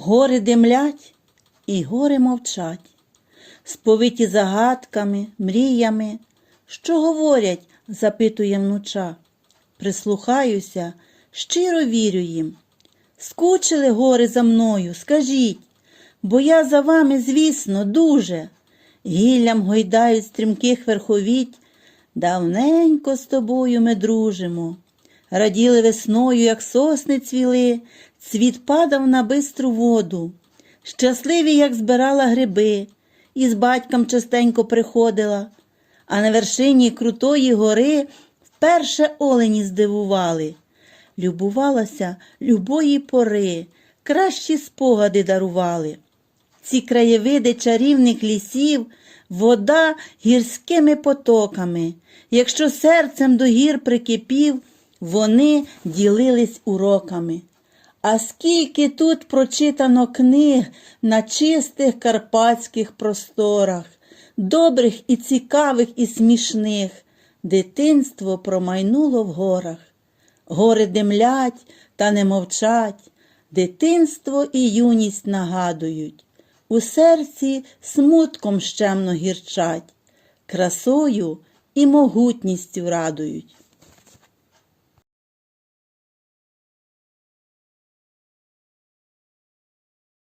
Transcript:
Гори димлять і гори мовчать, сповиті загадками, мріями. Що говорять? запитує внуча. Прислухаюся, щиро вірю їм. Скучили гори за мною, скажіть, бо я за вами, звісно, дуже. Гіллям гойдають стрімких верховіть. Давненько з тобою ми дружимо. Раділи весною, як сосни цвіли, цвіт падав на бистру воду. Щасливі, як збирала гриби, і з батьком частенько приходила, а на вершині крутої гори вперше олені здивували. Любувалася любої пори, кращі спогади дарували. Ці краєвиди чарівних лісів, вода гірськими потоками. Якщо серцем до гір прикипів, вони ділились уроками. А скільки тут прочитано книг на чистих карпатських просторах, добрих і цікавих, і смішних, дитинство промайнуло в горах. Гори димлять та не мовчать, дитинство і юність нагадують, у серці смутком щемно гірчать, красою і могутністю радують.